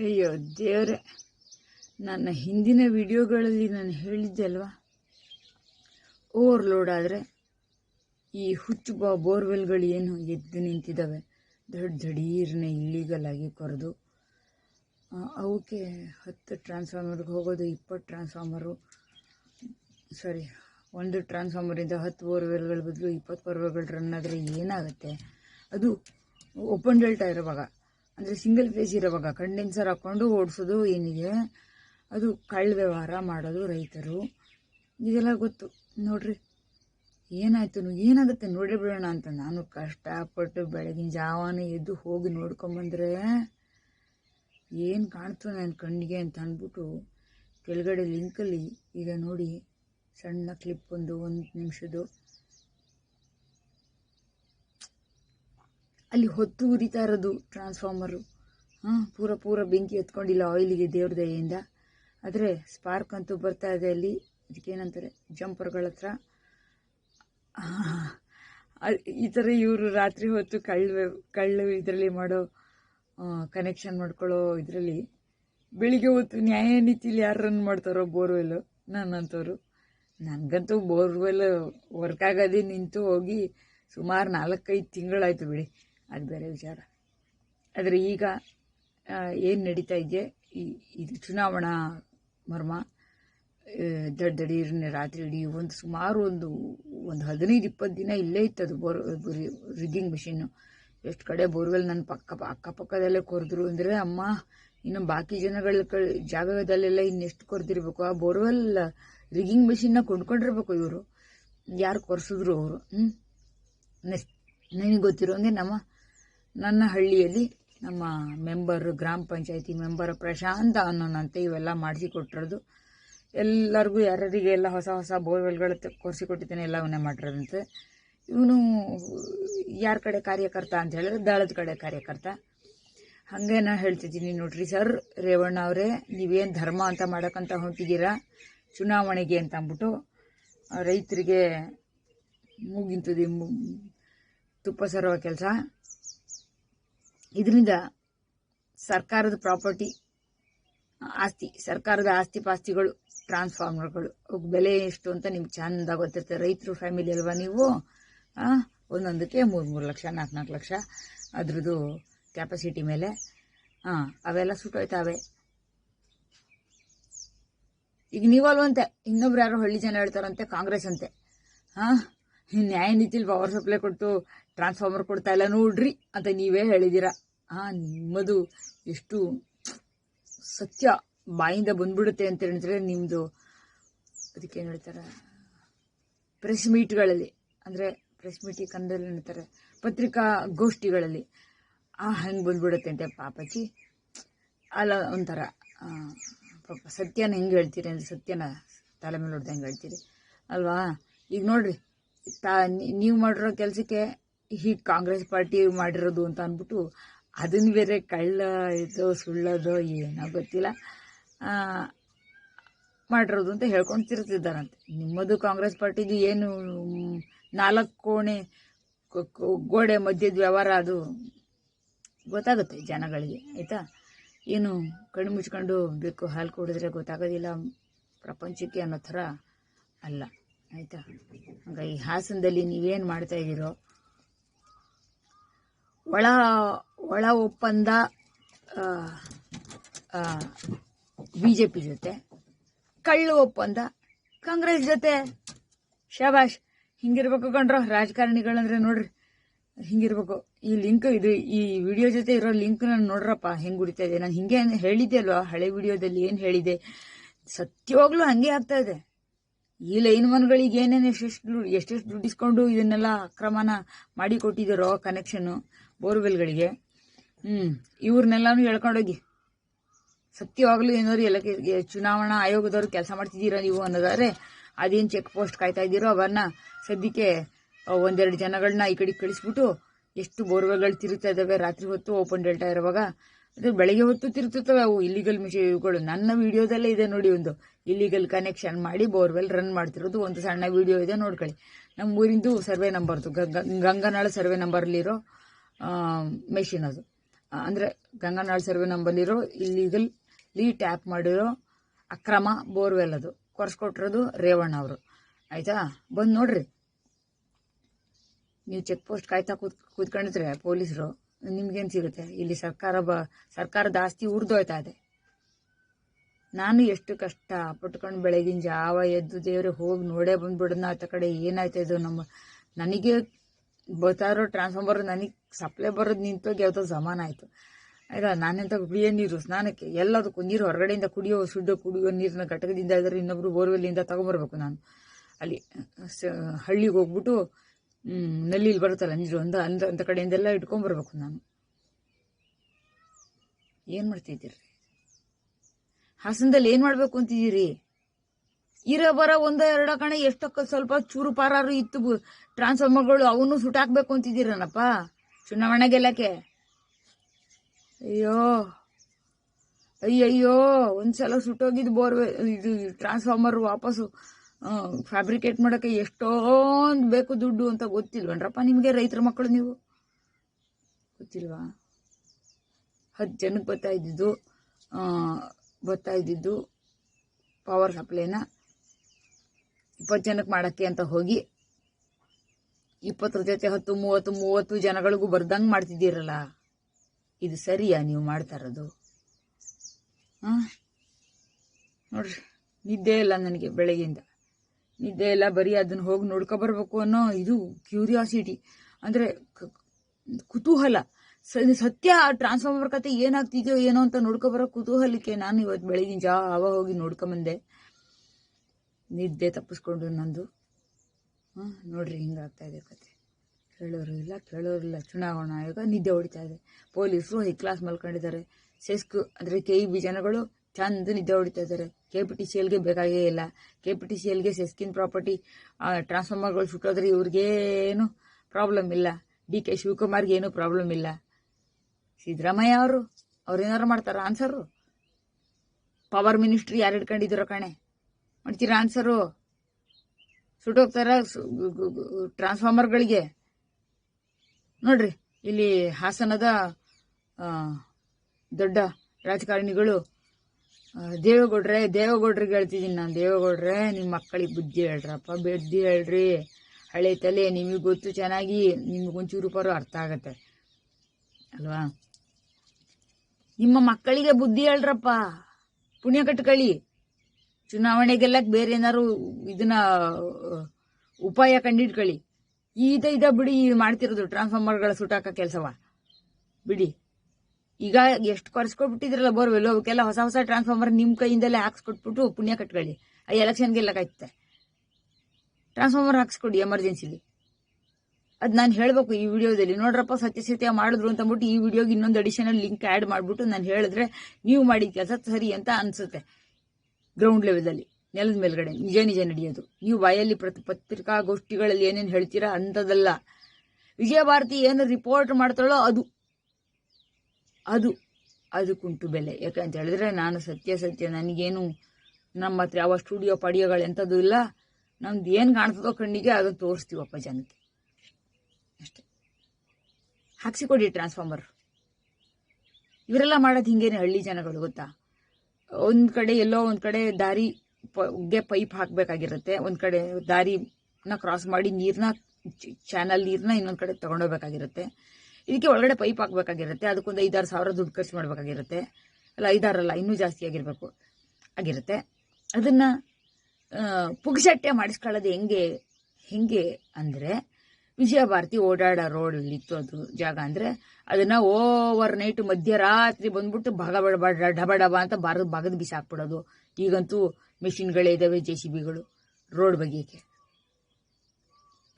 ಅಯ್ಯೋ ದೇವರೇ, ನನ್ನ ಹಿಂದಿನ ವಿಡಿಯೋಗಳಲ್ಲಿ ನಾನು ಹೇಳಿದ್ದೆ ಅಲ್ವಾ ಓವರ್ಲೋಡ್ ಆದರೆ ಈ ಹುಚ್ಚು ಬಾ ಬೋರ್ವೆಲ್ಗಳು ಏನು ಎದ್ದು ನಿಂತಿದ್ದಾವೆ, ದೊಡ್ಡ ದಿಢೀರ್ನೆ ಇಲ್ಲಿಗಲ್ ಆಗಿ ಕೊರೆದು. ಅವಕ್ಕೆ ಹತ್ತು ಟ್ರಾನ್ಸ್ಫಾರ್ಮರ್ಗೆ ಹೋಗೋದು, ಇಪ್ಪತ್ತು ಟ್ರಾನ್ಸ್ಫಾರ್ಮರು ಸಾರಿ ಒಂದು ಟ್ರಾನ್ಸ್ಫಾರ್ಮರಿಂದ ಹತ್ತು ಬೋರ್ವೆಲ್ಗಳ ಬದಲು ಇಪ್ಪತ್ತು ಬೋರ್ವೆಲ್ಗಳು ರನ್ ಆದರೆ ಏನಾಗುತ್ತೆ? ಅದು ಓಪನ್ ಡೆಲ್ಟಾ ಇರೋವಾಗ. ಅಂದರೆ ಸಿಂಗಲ್ ಫೇಸ್ ಇರುವಾಗ ಕಂಡೆನ್ಸರ್ ಹಾಕ್ಕೊಂಡು ಓಡಿಸೋದು ಏನಿದೆ? ಅದು ಕಳ್ಳ ವ್ಯವಹಾರ ಮಾಡೋದು ರೈತರು. ಇದೆಲ್ಲ ಗೊತ್ತು. ನೋಡ್ರಿ. ಏನಾಯ್ತು ಏನಾಗುತ್ತೆ ನೋಡಿ ಬಿಡೋಣ ಅಂತ ನಾನು ಕಷ್ಟಪಟ್ಟು ಬೆಳಗಿನ ಜಾವನೇ ಎದ್ದು ಹೋಗಿ ನೋಡ್ಕೊಂಬಂದ್ರೆ ಏನು ಕಾಣ್ತು ನನ್ನ ಕಣ್ಣಿಗೆ ಅಂತ ಅಂದ್ಬಿಟ್ಟು ಕೆಳಗಡೆ ಲಿಂಕಲ್ಲಿ ಈಗ ನೋಡಿ ಸಣ್ಣ ಕ್ಲಿಪ್ ಒಂದು ಒಂದು ನಿಮಿಷದ್ದು. ಅಲ್ಲಿ ಹೊತ್ತು ಉರಿತಾ ಇರೋದು ಟ್ರಾನ್ಸ್ಫಾರ್ಮರು ಹಾಂ ಪೂರ ಪೂರ ಬೆಂಕಿ ಎತ್ಕೊಂಡಿಲ್ಲ ಆಯಿಲಿಗೆ ದೇವ್ರ ದಯೆಯಿಂದ. ಆದರೆ ಸ್ಪಾರ್ಕ್ ಅಂತೂ ಬರ್ತಾ ಇದೆ ಅಲ್ಲಿ. ಅದಕ್ಕೇನಂತಾರೆ ಜಂಪರ್ಗಳ ಹತ್ರ. ಈ ಥರ ಇವರು ರಾತ್ರಿ ಹೊತ್ತು ಕಳ್ಳ ಕಳ್ಳು ಇದರಲ್ಲಿ ಮಾಡೋ ಕನೆಕ್ಷನ್ ಮಾಡ್ಕೊಳ್ಳೋ ಇದರಲ್ಲಿ ಬೆಳಿಗ್ಗೆ ಹೊತ್ತು ನ್ಯಾಯ ನೀತಿಲಿ ಯಾರು ರನ್ ಮಾಡ್ತಾರೋ ಬೋರ್ವೆಲ್ಲು ನನ್ನಂಥವ್ರು ನನಗಂತೂ ಬೋರ್ವೆಲ್ ವರ್ಕ್ ಆಗೋದೇ ನಿಂತು ಹೋಗಿ ಸುಮಾರು ನಾಲ್ಕೈದು ತಿಂಗಳಾಯ್ತು ಬಿಡಿ. ಅದು ಬೇರೆ ವಿಚಾರ. ಆದರೆ ಈಗ ಏನು ನಡೀತಾ ಇದೆ, ಈ, ಇದು ಚುನಾವಣಾ ಮರ್ಮ ದಡ್ ದಡೀರ್ನೆ ರಾತ್ರಿ ಇಡೀ ಒಂದು ಸುಮಾರು ಒಂದು ಒಂದು ಹದಿನೈದು, ಇಪ್ಪತ್ತು ದಿನ ಇಲ್ಲೇ ಇತ್ತು ಅದು ಬೋರ್ ರಿಗ್ಗಿಂಗ್ ಮಿಷಿನ್ನು. ಎಷ್ಟು ಕಡೆ ಬೋರ್ವೆಲ್ ನನ್ನ ಪಕ್ಕ, ಅಕ್ಕಪಕ್ಕದಲ್ಲೇ ಕೊರೆದ್ರು ಅಂದರೆ, ಅಮ್ಮ, ಇನ್ನು ಬಾಕಿ ಜನಗಳ ಜಾಗದಲ್ಲೆಲ್ಲ ಇನ್ನೆಷ್ಟು ಕೊರೆದಿರ್ಬೇಕು? ಆ ಬೋರ್ವೆಲ್ ರಿಗ್ಗಿಂಗ್ ಮಿಷಿನ್ನ ಕೊಂಡ್ಕೊಂಡಿರ್ಬೇಕು ಇವರು. ಯಾರು ಕೊರೆಸಿದ್ರು ಅವರು? ಹ್ಞೂ ನೆಕ್ಸ್ಟ್ ನನಗೆ ಗೊತ್ತಿರೋ ಅಂದರೆ ನಮ್ಮ ನನ್ನ ಹಳ್ಳಿಯಲ್ಲಿ ನಮ್ಮ ಮೆಂಬರ್, ಗ್ರಾಮ ಪಂಚಾಯತಿ ಮೆಂಬರ್ ಪ್ರಶಾಂತ ಅನ್ನೋನಂತೆ ಇವೆಲ್ಲ ಮಾಡಿಸಿ ಕೊಟ್ಟಿರೋದು ಎಲ್ಲರಿಗೂ ಯಾರ್ಯಾರಿಗೆ ಎಲ್ಲ ಹೊಸ ಹೊಸ ಬೋರ್ವೆಲ್ಗಳು ತೋರ್ಸಿ ಕೊಟ್ಟಿದ್ದೇನೆ ಎಲ್ಲ ಅವನ್ನೇ ಮಾಡಿರೋದಂತೆ. ಇವನು ಯಾರ ಕಡೆ ಕಾರ್ಯಕರ್ತ ಅಂತ ಹೇಳಿದ್ರೆ ದಳದ ಕಡೆ ಕಾರ್ಯಕರ್ತ. ಹಾಗೆ ನಾನು ಹೇಳ್ತಿದ್ದೀನಿ ನೋಡ್ರಿ ಸರ್, ರೇವಣ್ಣ ಅವರೇ, ನೀವೇನು ಧರ್ಮ ಅಂತ ಮಾಡೋಕ್ಕಂತ ಹೊಂಟಿದ್ದೀರಾ ಚುನಾವಣೆಗೆ ಅಂತ ಅಂದ್ಬಿಟ್ಟು ರೈತರಿಗೆ ಮೂಗಿಂತದಿ ತುಪ್ಪ ಸರೋ ಕೆಲಸ. ಇದರಿಂದ ಸರ್ಕಾರದ ಪ್ರಾಪರ್ಟಿ, ಆಸ್ತಿ, ಸರ್ಕಾರದ ಆಸ್ತಿ ಪಾಸ್ತಿಗಳು ಟ್ರಾನ್ಸ್ಫಾರ್ಮರ್ಗಳು ಅವ್ಕೆ ಬೆಲೆ ಎಷ್ಟು ಅಂತ ನಿಮ್ಗೆ ಚಂದ ಗೊತ್ತಿರ್ತದೆ ರೈತರು ಫ್ಯಾಮಿಲಿ ಅಲ್ವಾ ನೀವು? ಒಂದೊಂದಕ್ಕೆ ಮೂರು ಮೂರು ಲಕ್ಷ, ನಾಲ್ಕು ನಾಲ್ಕು ಲಕ್ಷ ಅದ್ರದ್ದು ಕ್ಯಾಪಸಿಟಿ ಮೇಲೆ ಹಾಂ ಅವೆಲ್ಲ ಸುಟ್ಟೋಯ್ತಾವೆ ಈಗ ನೀವಲ್ವಂತೆ, ಇನ್ನೊಬ್ರು ಯಾರೋ ಹಳ್ಳಿ ಜನ ಹೇಳ್ತಾರಂತೆ, ಕಾಂಗ್ರೆಸ್ ಅಂತೆ. ಹಾಂ ನ್ಯಾಯ ನೀತಿಲಿ ಪವರ್ ಸಪ್ಲೈ ಕೊಟ್ಟು ಟ್ರಾನ್ಸ್ಫಾರ್ಮರ್ ಕೊಡ್ತಾ ಇಲ್ಲ ನೋಡ್ರಿ ಅಂತ ನೀವೇ ಹೇಳಿದ್ದೀರ ಹಾಂ ನಿಮ್ಮದು ಎಷ್ಟು ಸತ್ಯ ಬಾಯಿಂದ ಬಂದ್ಬಿಡುತ್ತೆ ಅಂತ ಹೇಳಿದ್ರೆ ನಿಮ್ಮದು ಏನು ಹೇಳ್ತಾರೆ? ಪ್ರೆಸ್ ಮೀಟ್ಗಳಲ್ಲಿ ಅಂದರೆ ಪ್ರೆಸ್ ಮೀಟ್ ಕನ್ನಡದಲ್ಲಿ ಹೇಳ್ತಾರೆ? ಪತ್ರಿಕಾ ಗೋಷ್ಠಿಗಳಲ್ಲಿ, ಆ, ಹೆಂಗೆ ಬಂದ್ಬಿಡುತ್ತೆ ಅಂತೆ ಪಾಪಚ್ಚಿ ಅಲ್ಲ, ಒಂಥರ ಪಾಪ ಸತ್ಯನ ಹೆಂಗೆ ಹೇಳ್ತೀರಿ ಅಂದರೆ ಸತ್ಯನ ತಲೆ ಮೇಲೆ ನೋಡ್ದ ಹೆಂಗೆ ಹೇಳ್ತೀರಿ. ಅಲ್ವಾ? ಈಗ ನೋಡ್ರಿ ತಾ ನೀವು ಮಾಡಿರೋ ಕೆಲಸಕ್ಕೆ ಹೀಗೆ ಕಾಂಗ್ರೆಸ್ ಪಾರ್ಟಿ ಮಾಡಿರೋದು ಅಂತ ಅಂದ್ಬಿಟ್ಟು ಅದನ್ನ ಬೇರೆ ಕಳ್ಳ ಇದು ಸುಳ್ಳೋದು ಏನೋ ಗೊತ್ತಿಲ್ಲ. ಮಾಡಿರೋದು ಅಂತ ಹೇಳ್ಕೊಂಡು ತಿರ್ತಿದ್ದಾರಂತೆ ನಿಮ್ಮದು ಕಾಂಗ್ರೆಸ್ ಪಾರ್ಟಿದು ಏನು, ನಾಲ್ಕು ಕೋಣೆ ಗೋಡೆ ಮಧ್ಯದ ವ್ಯವಹಾರ ಅದು ಗೊತ್ತಾಗುತ್ತೆ ಜನಗಳಿಗೆ, ಆಯಿತಾ? ಏನು ಕಣ್ಣು ಮುಚ್ಕೊಂಡು ಬೇಕು ಹಾಲು ಕುಡಿದ್ರೆ ಗೊತ್ತಾಗೋದಿಲ್ಲ ಪ್ರಪಂಚಕ್ಕೆ ಅನ್ನೋ ಥರ ಅಲ್ಲ. ಆಯಿತಾ? ಈ ಹಾಸನದಲ್ಲಿ ನೀವೇನು ಮಾಡ್ತಾ ಇದ್ದೀರೋ? ಒಳ ಒಳ ಒಪ್ಪಂದ ಬಿ ಜೆ ಪಿ ಜೊತೆ, ಕಳ್ಳು ಒಪ್ಪಂದ, ಕಾಂಗ್ರೆಸ್ ಜೊತೆ. ಶಬಾಷ್ ಹಿಂಗಿರ್ಬೇಕು ಕಂಡ್ರ ರಾಜಕಾರಣಿಗಳಂದ್ರೆ ನೋಡ್ರಿ, ಹಿಂಗಿರ್ಬೇಕು. ಈ ಲಿಂಕ್, ಇದು ಈ ವಿಡಿಯೋ ಜೊತೆ ಇರೋ ಲಿಂಕ್ ನಾನು ನೋಡ್ರಪ್ಪ, ಹೆಂಗ್ ಉಡಿತಾ ಇದೆ. ನಾನು ಹಿಂಗೆ ಹೇಳಿದ್ದೆ ಅಲ್ವಾ, ಹಳೆ ವಿಡಿಯೋದಲ್ಲಿ ಏನು ಹೇಳಿದೆ? ಸತ್ಯವಾಗ್ಲೂ ಹಂಗೆ ಆಗ್ತಾ ಇದೆ. ಈ ಲೈನ್ ಮನ್ಗಳಿಗೆ ಏನೇನು ಎಷ್ಟೆಷ್ಟು ಎಷ್ಟೆಷ್ಟು ದುಡ್ಡಿಸ್ಕೊಂಡು ಇದನ್ನೆಲ್ಲ ಅಕ್ರಮನ ಮಾಡಿ ಕೊಟ್ಟಿದ್ದಾರೋ ಕನೆಕ್ಷನ್ನು ಬೋರ್ವೆಲ್ಗಳಿಗೆ. ಹ್ಞೂ ಇವ್ರನ್ನೆಲ್ಲಾನು ಹೇಳ್ಕೊಂಡೋಗಿ. ಸತ್ಯವಾಗ್ಲೂ ಏನಾದ್ರು ಎಲ್ಲ ಚುನಾವಣಾ ಆಯೋಗದವ್ರು ಕೆಲಸ ಮಾಡ್ತಿದ್ದೀರಾ ನೀವು ಅನ್ನೋದಾದ್ರೆ, ಅದೇನು ಚೆಕ್ ಪೋಸ್ಟ್ ಕಾಯ್ತಾ ಇದ್ದೀರೋ ಅವನ್ನ ಸದ್ಯಕ್ಕೆ ಒಂದೆರಡು ಜನಗಳನ್ನ ಈ ಕಡೆ ಕಳಿಸ್ಬಿಟ್ಟು ಎಷ್ಟು ಬೋರ್ವೆಲ್ಗಳು ತಿರುತ್ತಾ ಇದ್ದಾವೆ ರಾತ್ರಿ ಹೊತ್ತು ಓಪನ್ ಡೆಲ್ಟಾ ಇರುವಾಗ ಅದು ಬೆಳಗ್ಗೆ ಹೊತ್ತು ತಿರುತ್ತವೆ ಅವು ಇಲ್ಲಿಗಲ್ ಮಿಷನ್ ಇವುಗಳು. ನನ್ನ ವಿಡಿಯೋದಲ್ಲೇ ಇದೆ ನೋಡಿ ಒಂದು. ಇಲ್ಲಿಗಲ್ ಕನೆಕ್ಷನ್ ಮಾಡಿ ಬೋರ್ವೆಲ್ ರನ್ ಮಾಡ್ತಿರೋದು ಒಂದು ಸಣ್ಣ ವಿಡಿಯೋ ಇದೆ, ನೋಡ್ಕೊಳ್ಳಿ. ನಮ್ಮ ಊರಿಂದು ಸರ್ವೆ ನಂಬರ್ದು ಗಂಗನಾಳ ಸರ್ವೆ ನಂಬರ್ಲಿರೋ ಮೆಷಿನ್ ಅದು. ಅಂದರೆ ಗಂಗನಾಳ ಸರ್ವೆ ನಂಬರ್ಲಿರೋ ಇಲ್ಲಿಗಲ್ ಲೀ ಟ್ಯಾಪ್ ಮಾಡಿರೋ ಅಕ್ರಮ ಬೋರ್ವೆಲ್ ಅದು. ಕೊರ್ಸ್ಕೊಟ್ಟಿರೋದು ರೇವಣ್ಣ ಅವರು. ಆಯಿತಾ? ಬಂದು ನೋಡ್ರಿ. ನೀವು ಚೆಕ್ ಪೋಸ್ಟ್ ಕಾಯ್ತಾ ಕೂತ್, ಕೂತ್ಕೊಂಡಿದ್ರೆ ಪೊಲೀಸರು, ನಿಮ್ಗೇನು ಸಿಗುತ್ತೆ? ಇಲ್ಲಿ ಸರ್ಕಾರ ಬ, ಸರ್ಕಾರದ ಆಸ್ತಿ ಉರಿದೋಯ್ತಾ ಇದೆ. ನಾನು ಎಷ್ಟು ಕಷ್ಟ ಪಟ್ಕೊಂಡು ಬೆಳಗಿನ ಜಾವ ಎದ್ದು ದೇವ್ರಿಗೆ ಹೋಗಿ ನೋಡೇ ಬಂದ್ಬಿಡೋಣ ಆತ ಕಡೆ, ಏನಾಯ್ತಾ ನಮ್ಮ, ನನಗೆ ಬರ್ತಾರೋ ಟ್ರಾನ್ಸ್ಫಾರ್ಮರ್ ನನಗೆ ಸಪ್ಲೈ ಬರೋದು ನಿಂತೋಗಿ ಯಾವುದೋ ಸಮಾನ ಆಯಿತು. ಆಯ್ತಾ, ನಾನೆಂತ ಕುಡಿಯೋ ನೀರು, ಸ್ನಾನಕ್ಕೆ ಎಲ್ಲದಕ್ಕೂ ನೀರು ಹೊರಗಡೆಯಿಂದ ಕುಡಿಯೋ ಶುದ್ಧ ಕುಡಿಯೋ ನೀರನ್ನ ಘಟಕದಿಂದ ಇದ್ರೆ ಇನ್ನೊಬ್ರು ಬೋರ್ವೆಲ್ಲಿಂದ ತಗೊಂಬರ್ಬೇಕು ನಾನು. ಅಲ್ಲಿ ಹಳ್ಳಿಗೆ ಹೋಗ್ಬಿಟ್ಟು ನಲ್ಲಿಲಿ ಬರುತ್ತಲ್ಲ ನೀರು ಅಂದ ಅಂದ ಅಂತ ಕಡೆಯಿಂದೆಲ್ಲ ಇಟ್ಕೊಂಬರ್ಬೇಕು ನಾನು. ಏನು ಮಾಡ್ತಿದ್ದೀರಿ? ಹಾಸನದಲ್ಲಿ ಏನು ಮಾಡಬೇಕು ಅಂತಿದ್ದೀರಿ? ಇರೋ ಬರೋ ಒಂದ ಎರಡ ಕಣ ಎಷ್ಟಕ್ಕ ಸ್ವಲ್ಪ ಚೂರು ಪಾರಾರು ಇತ್ತು ಟ್ರಾನ್ಸ್ಫಾರ್ಮರ್ಗಳು ಅವನು ಸುಟಾಕ್ಬೇಕು ಅಂತಿದ್ದೀರನಪ್ಪ? ಚುನಾವಣೆ ಗೆಲ್ಲಕ್ಕೆ. ಅಯ್ಯೋ. ಅಯ್ಯಯ್ಯೋ, ಒಂದ್ಸಲ ಸುಟ್ಟೋಗಿದ್ದು ಬೋರ್ವೆ ಇದು ಟ್ರಾನ್ಸ್ಫಾರ್ಮರ್ ವಾಪಸ್ಸು ಫ್ಯಾಬ್ರಿಕೇಟ್ ಮಾಡೋಕ್ಕೆ ಎಷ್ಟೊಂದು ಬೇಕು ದುಡ್ಡು ಅಂತ ಗೊತ್ತಿಲ್ವನ್ರಪ್ಪ ನಿಮಗೆ ರೈತರ ಮಕ್ಕಳು ನೀವು? ಗೊತ್ತಿಲ್ವಾ? ಹತ್ತು ಜನಕ್ಕೆ ಬರ್ತಾ ಇದ್ದಿದ್ದು ಬರ್ತಾ ಇದ್ದಿದ್ದು ಪವರ್ ಸಪ್ಲೈನ ಇಪ್ಪತ್ತು ಜನಕ್ಕೆ ಮಾಡೋಕ್ಕೆ ಅಂತ ಹೋಗಿ ಇಪ್ಪತ್ತರ ಜೊತೆ ಹತ್ತು, ಮೂವತ್ತು ಮೂವತ್ತು ಜನಗಳಿಗೂ ಬರ್ದಂಗೆ ಮಾಡ್ತಿದ್ದೀರಲ್ಲ. ಇದು ಸರಿಯಾ ನೀವು ಮಾಡ್ತಾ ಇರೋದು? ಹಾಂ? ನೋಡ್ರಿ, ನಿದ್ದೆ ಇಲ್ಲ ನನಗೆ ಬೆಳಗ್ಗೆಯಿಂದ. ನಿದ್ದೆ ಇಲ್ಲ, ಬರೀ ಅದನ್ನ ಹೋಗಿ ನೋಡ್ಕೊಬರ್ಬೇಕು ಅನ್ನೋ ಇದು ಕ್ಯೂರಿಯಾಸಿಟಿ ಅಂದರೆ ಕುತೂಹಲ. ಸತ್ಯ ಆ ಟ್ರಾನ್ಸ್ಫಾರ್ಮರ್ ಕತೆ ಏನಾಗ್ತಿದ್ಯೋ ಏನೋ ಅಂತ ನೋಡ್ಕೊಬರೋ ಕುತೂಹಲಕ್ಕೆ ನಾನು ಇವತ್ತು ಬೆಳಗಿನ ಜಾವ ಹೋಗಿ ನೋಡ್ಕೊಂಬಂದೆ ನಿದ್ದೆ ತಪ್ಪಿಸ್ಕೊಂಡು ನಂದು. ಹಾಂ, ನೋಡ್ರಿ ಹಿಂಗಾಗ್ತಾ ಇದೆ ಕತೆ. ಕೇಳೋರು ಇಲ್ಲ ಕೇಳೋರು ಇಲ್ಲ. ಚುನಾವಣಾ ಆಯೋಗ ನಿದ್ದೆ ಹೊಡಿತಾ ಇದೆ. ಪೊಲೀಸರು ಹೈ ಕ್ಲಾಸ್ ಮಲ್ಕೊಂಡಿದ್ದಾರೆ. ಸೆಸ್ಕು ಅಂದರೆ ಕೆ ಇ ಬಿ ಜನಗಳು ಚಂದ ನಿದ್ದೆ ಹೊಡಿತಾ ಇದ್ದಾರೆ. ಕೆ ಪಿ ಟಿ ಸಿ ಎಲ್ಗೆ ಬೇಕಾಗೇ ಇಲ್ಲ. ಕೆ ಪಿ ಟಿ ಸಿ ಎಲ್ಗೆ ಸೆಸ್ಕಿನ್ ಪ್ರಾಪರ್ಟಿ ಟ್ರಾನ್ಸ್ಫಾರ್ಮರ್ಗಳು ಸುಟ್ಟೋದ್ರೆ ಇವ್ರಿಗೇನು ಪ್ರಾಬ್ಲಮ್ ಇಲ್ಲ. ಡಿ ಕೆ ಶಿವಕುಮಾರ್ಗೆ ಏನೂ ಪ್ರಾಬ್ಲಮ್ ಇಲ್ಲ. ಸಿದ್ದರಾಮಯ್ಯ ಅವರು, ಅವ್ರು ಏನಾರು ಮಾಡ್ತಾರ? ಆನ್ಸರು ಪವರ್ ಮಿನಿಸ್ಟ್ರಿ ಯಾರು ಹಿಡ್ಕೊಂಡಿದ್ದೀರೋ ಕಣೆ. ಮಾಡ್ತೀರಾ ಆನ್ಸರು ಸುಟ್ಟೋಗ್ತಾರ ಟ್ರಾನ್ಸ್ಫಾರ್ಮರ್ಗಳಿಗೆ ನೋಡ್ರಿ, ಇಲ್ಲಿ ಹಾಸನದ ದೊಡ್ಡ ರಾಜಕಾರಣಿಗಳು ದೇವೇಗೌಡ್ರೆ, ದೇವೇಗೌಡ್ರಿಗೆ ಹೇಳ್ತಿದ್ದೀನಿ ನಾನು. ದೇವೇಗೌಡ್ರೆ ನಿಮ್ಮ ಮಕ್ಕಳಿಗೆ ಬುದ್ಧಿ ಹೇಳ್ರಪ್ಪ, ಬುದ್ಧಿ ಹೇಳ್ರಿ. ಹಳೆ ತಲೆ, ನಿಮಗೆ ಗೊತ್ತು ಚೆನ್ನಾಗಿ ನಿಮಗೊಂಚೂರು ಪರೋ ಅರ್ಥ ಆಗತ್ತೆ. ಅಲ್ವಾ? ನಿಮ್ಮ ಮಕ್ಕಳಿಗೆ ಬುದ್ಧಿ ಹೇಳ್ರಪ್ಪ. ಪುಣ್ಯ ಕಟ್ಕೊಳ್ಳಿ. ಚುನಾವಣೆ ಬೇರೆ ಏನಾರು ಇದನ್ನ, ಉಪಾಯ ಕಂಡಿಡ್ಕೊಳ್ಳಿ ಇದ ಇದ ಬಿಡಿ ಮಾಡ್ತಿರೋದು ಟ್ರಾನ್ಸ್ಫಾರ್ಮರ್ಗಳ ಸುಟಾಕ ಕೆಲಸವ. ಬಿಡಿ. ಈಗ ಎಷ್ಟು ಕೊರೆಸ್ಕೊಟ್ಬಿಟ್ಟಿದ್ರಲ್ಲ ಬೋರ್ವೆಲ್, ಅವಕ್ಕೆಲ್ಲ ಹೊಸ ಹೊಸ ಟ್ರಾನ್ಸ್ಫಾರ್ಮರ್ ನಿಮ್ಮ ಕೈಯಿಂದಲೇ ಹಾಕ್ಸ್ಕೊಟ್ಬಿಟ್ಟು ಪುಣ್ಯ ಕಟ್ಕೊಳ್ಳಿ. ಆ ಎಲೆಕ್ಷನ್ ಗೆಲ್ಲಕ್ಕಾಯ್ತೆ ಟ್ರಾನ್ಸ್ಫಾರ್ಮರ್ ಹಾಕ್ಸ್ಕೊಡಿ ಎಮರ್ಜೆನ್ಸಿಲಿ ಅದು ನಾನು ಹೇಳಬೇಕು ಈ ವಿಡಿಯೋದಲ್ಲಿ. ನೋಡ್ರಪ್ಪ ಸತ್ಯಸತ್ಯ ಮಾಡಿದ್ರು ಅಂತ ಅಂದ್ಬಿಟ್ಟು ಈ ವಿಡಿಯೋಗೆ ಇನ್ನೊಂದು ಅಡಿಷನಲ್ ಲಿಂಕ್ ಆ್ಯಡ್ ಮಾಡಿಬಿಟ್ಟು ನಾನು ಹೇಳಿದ್ರೆ ನೀವು ಮಾಡಿದ ಕೆಲಸ ಸರಿ ಅಂತ ಅನಿಸುತ್ತೆ. ಗ್ರೌಂಡ್ ಲೆವೆಲಲ್ಲಿ ನೆಲದ ಮೇಲ್ಗಡೆ. ನಿಜ ನಿಜ ನಡೆಯೋದು. ನೀವು ಬಾಯಲ್ಲಿ ಪ್ರತಿ, ಪತ್ರಿಕಾಗೋಷ್ಠಿಗಳಲ್ಲಿ ಏನೇನು ಹೇಳ್ತೀರಾ ಅಂಥದ್ದಲ್ಲ ವಿಜಯ ಭಾರತಿ ಏನು ರಿಪೋರ್ಟ್ ಮಾಡ್ತಾಳೋ ಅದು. ಅದು, ಅದಕ್ಕುಂಟು ಬೆಲೆ. ಯಾಕಂತ ಹೇಳಿದ್ರೆ ನಾನು ಸತ್ಯ ಸತ್ಯ, ನನಗೇನು ನಮ್ಮ ಹತ್ರ ಯಾವ ಸ್ಟುಡಿಯೋ ಪಡಿಯೋಗಳು ಎಂಥದ್ದು ಇಲ್ಲ. ನಮ್ದು ಏನು ಕಾಣ್ತದೋ ಕಣ್ಣಿಗೆ ಅದನ್ನು ತೋರಿಸ್ತೀವಪ್ಪ ಜನಕ್ಕೆ. ಅಷ್ಟೇ. ಹಾಕ್ಸಿಕೊಡಿ ಟ್ರಾನ್ಸ್ಫಾರ್ಮರ್ ಇವರೆಲ್ಲ ಮಾಡೋದು ಹಿಂಗೇನೆ ಹಳ್ಳಿ ಜನಗಳು ಗೊತ್ತಾ? ಒಂದು ಕಡೆ ಎಲ್ಲೋ ಒಂದು ಕಡೆ ದಾರಿ ಉಗ್ಗೆ ಪೈಪ್ ಹಾಕಬೇಕಾಗಿರುತ್ತೆ. ಒಂದು ಕಡೆ ದಾರಿನ ಕ್ರಾಸ್ ಮಾಡಿ ನೀರನ್ನ ಚಾನಲ್ ನೀರನ್ನ ಇನ್ನೊಂದು ಕಡೆ ತಗೊಂಡೋಗ್ಬೇಕಾಗಿರುತ್ತೆ. ಇದಕ್ಕೆ ಒಳಗಡೆ ಪೈಪ್ ಹಾಕಬೇಕಾಗಿರುತ್ತೆ. ಅದಕ್ಕೊಂದು ಐದಾರು ಸಾವಿರ ದುಡ್ಡು ಖರ್ಚು ಮಾಡಬೇಕಾಗಿರುತ್ತೆ. ಅಲ್ಲ, ಐದಾರಲ್ಲ, ಇನ್ನೂ ಜಾಸ್ತಿ ಆಗಿರಬೇಕು, ಆಗಿರುತ್ತೆ. ಅದನ್ನು ಪುಗ್ಸಟ್ಟೆ ಮಾಡಿಸ್ಕೊಳ್ಳೋದು ಹೆಂಗೆ ಹೆಂಗೆ ಅಂದರೆ ವಿಜಯ ಭಾರತಿ ಓಡಾಡೋ ರೋಡಲ್ಲಿ ಇತ್ತು ಅದು ಜಾಗ ಅಂದರೆ ಅದನ್ನು ಓವರ್ ನೈಟ್ ಮಧ್ಯರಾತ್ರಿ ಬಂದ್ಬಿಟ್ಟು ಭಾಗ ಬಡ ಬಡ ಡಬ ಡಬ ಅಂತ ಬಾರದ ಬಾಗದ ಬಿಸಾಕ್ಬಿಡೋದು. ಈಗಂತೂ ಮೆಷಿನ್ಗಳೇ ಇದ್ದಾವೆ ಜೆ ಸಿ ಬಿಗಳು ರೋಡ್ ಬಗೆಯಕ್ಕೆ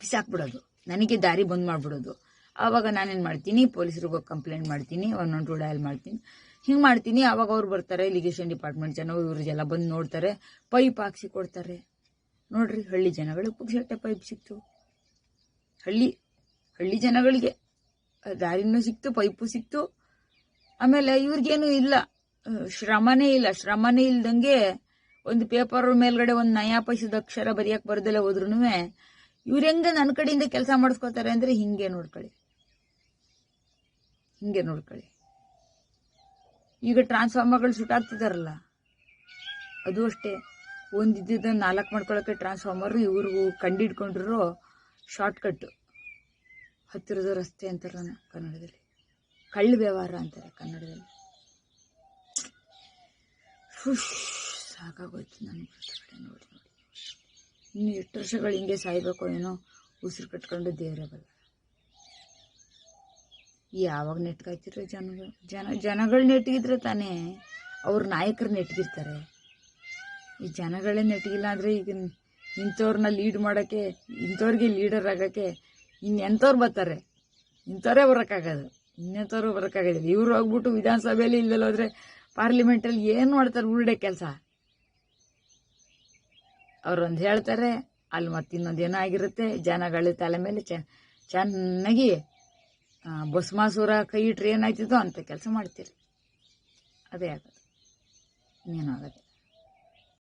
ಬಿಸಾಕ್ಬಿಡೋದು. ನನಗೆ ದಾರಿ ಬಂದ್ ಮಾಡಿಬಿಡೋದು. ಆವಾಗ ನಾನೇನು ಮಾಡ್ತೀನಿ ಪೊಲೀಸರಿಗೆ ಕಂಪ್ಲೇಂಟ್ ಮಾಡ್ತೀನಿ ಒನ್ ಒನ್ ಟು ಡಯಲ್ ಮಾಡ್ತೀನಿ. ಹಿಂಗೆ ಮಾಡ್ತೀನಿ, ಆವಾಗ ಅವ್ರು ಬರ್ತಾರೆ ಲಿಗೇಷನ್ ಡಿಪಾರ್ಟ್ಮೆಂಟ್ ಜನ ಇವ್ರಿಗೆಲ್ಲ ಬಂದು ನೋಡ್ತಾರೆ ಪೈಪ್ ಹಾಕ್ಸಿ ಕೊಡ್ತಾರೆ. ನೋಡ್ರಿ ಹಳ್ಳಿ ಜನಗಳು ಪುಗ್ಸಟ್ಟೆ ಪೈಪ್ ಸಿಕ್ತು. ಹಳ್ಳಿ ಹಳ್ಳಿ ಜನಗಳಿಗೆ ದಾರಿನೂ ಸಿಕ್ತು, ಪೈಪು ಸಿಕ್ತು. ಆಮೇಲೆ ಇವ್ರಿಗೇನು ಇಲ್ಲ. ಶ್ರಮನೇ ಇಲ್ಲ. ಶ್ರಮನೇ ಇಲ್ದಂಗೆ ಒಂದು ಪೇಪರ್ ಮೇಲ್ಗಡೆ ಒಂದು ನಯಾ ಪೈಸದ ಅಕ್ಷರ ಬರೆಯಕ್ಕೆ ಬರೋದಿಲ್ಲ ಹೋದ್ರೂ ಇವ್ರು ಹೆಂಗೆ ನನ್ನ ಕಡೆಯಿಂದ ಕೆಲಸ ಮಾಡಿಸ್ಕೋತಾರೆ ಅಂದರೆ ಹಿಂಗೆ ನೋಡ್ಕೊಳ್ಳಿ. ಹಿಂಗೆ ನೋಡ್ಕೊಳ್ಳಿ. ಈಗ ಟ್ರಾನ್ಸ್ಫಾರ್ಮರ್ಗಳು ಸುಟ್ಟಾಗ್ತಿದಾರಲ್ಲ ಅದು ಅಷ್ಟೇ. ಒಂದಿದ್ದ ನಾಲ್ಕು ಮಾಡ್ಕೊಳ್ಳೋಕೆ ಟ್ರಾನ್ಸ್ಫಾರ್ಮರ್ ಇವ್ರಿಗೂ ಕಂಡಿಡ್ಕೊಂಡಿರೋ ಶಾರ್ಟ್ಕಟ್ ಹತ್ತಿರದ ರಸ್ತೆ ಅಂತಾರ ಕನ್ನಡದಲ್ಲಿ. ಕಳ್ಳ ವ್ಯವಹಾರ ಅಂತಾರೆ ಕನ್ನಡದಲ್ಲಿ. ಸಾಕಾಗೋಯ್ತು ನನಗೆ ಕಡೆ ನೋಡಿ ನೋಡಿ ಇನ್ನು ಎಷ್ಟು ವರ್ಷಗಳು ಹಿಂಗೆ ಸಾಯ್ಬೇಕೋ ಏನೋ ಉಸಿರು ಕಟ್ಕೊಂಡು ದೇವರೇ ಬಲ್ಲ. ಯಾವಾಗ ನೆಟ್ಗಾಯ್ತಿರೋ ಜನಗಳು ಜನ, ಜನಗಳು ನೆಟ್ಗಿದ್ರೆ ತಾನೇ ಅವ್ರ ನಾಯಕರು ನೆಟ್ಗಿರ್ತಾರೆ. ಈ ಜನಗಳೇ ನೆಟ್ಗಿಲ್ಲ ಅಂದರೆ ಈಗ ಇಂಥವ್ರನ್ನ ಲೀಡ್ ಮಾಡೋಕ್ಕೆ, ಇಂಥವ್ರಿಗೆ ಲೀಡರ್ ಆಗೋಕ್ಕೆ ಇನ್ನೆಂಥವ್ರು ಬರ್ತಾರೆ? ಇಂಥವ್ರೇ ಬರೋಕ್ಕಾಗೋದು ಇನ್ನೆಂಥವ್ರು ಬರೋಕ್ಕಾಗೋದಿಲ್ಲ. ಇವ್ರು ಹೋಗ್ಬಿಟ್ಟು ವಿಧಾನಸಭೆಯಲ್ಲಿ ಇಲ್ದಲ್ಲ ಹೋದರೆ ಪಾರ್ಲಿಮೆಂಟಲ್ಲಿ ಏನು ಮಾಡ್ತಾರೆ? ಉರುಡೆ ಕೆಲಸ. ಅವ್ರೊಂದು ಹೇಳ್ತಾರೆ, ಅಲ್ಲಿ ಮತ್ತೆ ಇನ್ನೊಂದು ಏನೋ ಆಗಿರುತ್ತೆ. ಜನಗಳು ತಲೆ ಮೇಲೆ ಚೆನ್ನಾಗಿ ಬಸ್ಮಾಸೂರ ಕೈ ಇಟ್ರೆ ಏನಾಯ್ತಿದೋ ಅಂತ ಕೆಲಸ ಮಾಡ್ತೀರಿ. ಅದೇ ಆಗೋದು. ಇನ್ನೇನು